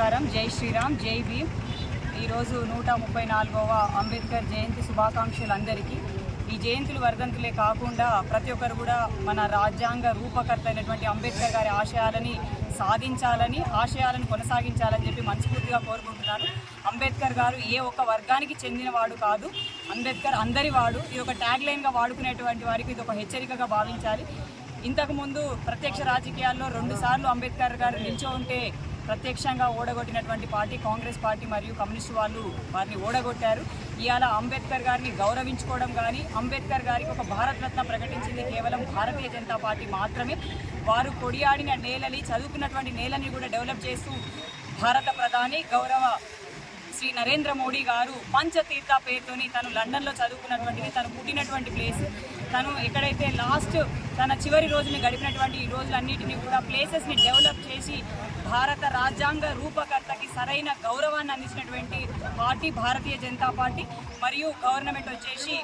నమస్కారం. జై శ్రీరామ్ జై భీమ్. ఈరోజు నూట ముప్పై నాలుగవ అంబేద్కర్ జయంతి శుభాకాంక్షలు అందరికీ ఈ జయంతులు వర్ధంతులే కాకుండా ప్రతి ఒక్కరు కూడా మన రాజ్యాంగ రూపకర్త అయినటువంటి అంబేద్కర్ గారి ఆశయాలని సాధించాలని ఆశయాలను కొనసాగించాలని చెప్పి మనస్ఫూర్తిగా కోరుకుంటున్నాను. అంబేద్కర్ గారు ఏ ఒక్క వర్గానికి చెందినవాడు కాదు. అంబేద్కర్ అందరి వాడు. ఇది ఒక ట్యాగ్ లైన్గా వాడుకునేటువంటి వారికి ఇది ఒక హెచ్చరికగా భావించాలి. ఇంతకుముందు ప్రత్యక్ష రాజకీయాల్లో రెండుసార్లు అంబేద్కర్ గారు నిల్చో ఉంటే ప్రత్యక్షంగా ఓడగొట్టినటువంటి పార్టీ కాంగ్రెస్ పార్టీ మరియు కమ్యూనిస్టు వాళ్ళు వారిని ఓడగొట్టారు. ఇవాళ అంబేద్కర్ గారిని గౌరవించుకోవడం కానీ అంబేద్కర్ గారికి ఒక భారతరత్న ప్రకటించింది కేవలం భారతీయ జనతా పార్టీ మాత్రమే. వారు కొడియాడిన నేలని చదువుకున్నటువంటి నేలని కూడా డెవలప్ చేస్తూ భారత ప్రధాని గౌరవ శ్రీ నరేంద్ర మోడీ గారు పంచతీర్థ పేరుతోని తను లండన్లో చదువుకున్నటువంటిది తను పుట్టినటువంటి ప్లేస్. తను ఎక్కడైతే లాస్ట్ తన చివరి రోజుని గడిపినటువంటి ఈ రోజులన్నిటినీ కూడా ప్లేసెస్ని డెవలప్ చేసి భారత రాజ్యాంగ రూపకర్తకి సరైన గౌరవాన్ని అందించినటువంటి పార్టీ భారతీయ జనతా పార్టీ మరియు గవర్నమెంట్ వచ్చేసి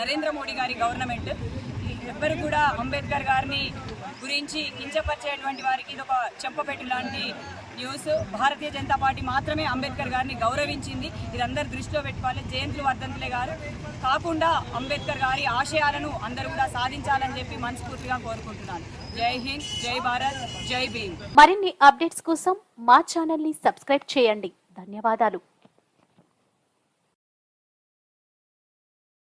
నరేంద్ర మోడీ గారి గవర్నమెంట్. ఎవ్వరు కూడా అంబేద్కర్ గారిని గురించి కించపరిచేటువంటి వారికి ఇది ఒక చెంపపెట్టు లాంటి న్యూస్. భారతీయ జనతా పార్టీ మాత్రమే అంబేద్కర్ గారిని గౌరవించింది. ఇది అందరు దృష్టిలో పెట్టుకోవాలి. జయంతులు వర్ధంతులే గారు. కాకుండా అంబేద్కర్ గారి ఆశయాలను అందరూ కూడా సాధించాలని చెప్పి మనస్ఫూర్తిగా కోరుకుంటున్నాను. జై హింద్ జై భారత్ జై భీమ్. మరిన్ని అప్డేట్స్ కోసం మా ఛానల్ని సబ్స్క్రైబ్ చేయండి. ధన్యవాదాలు.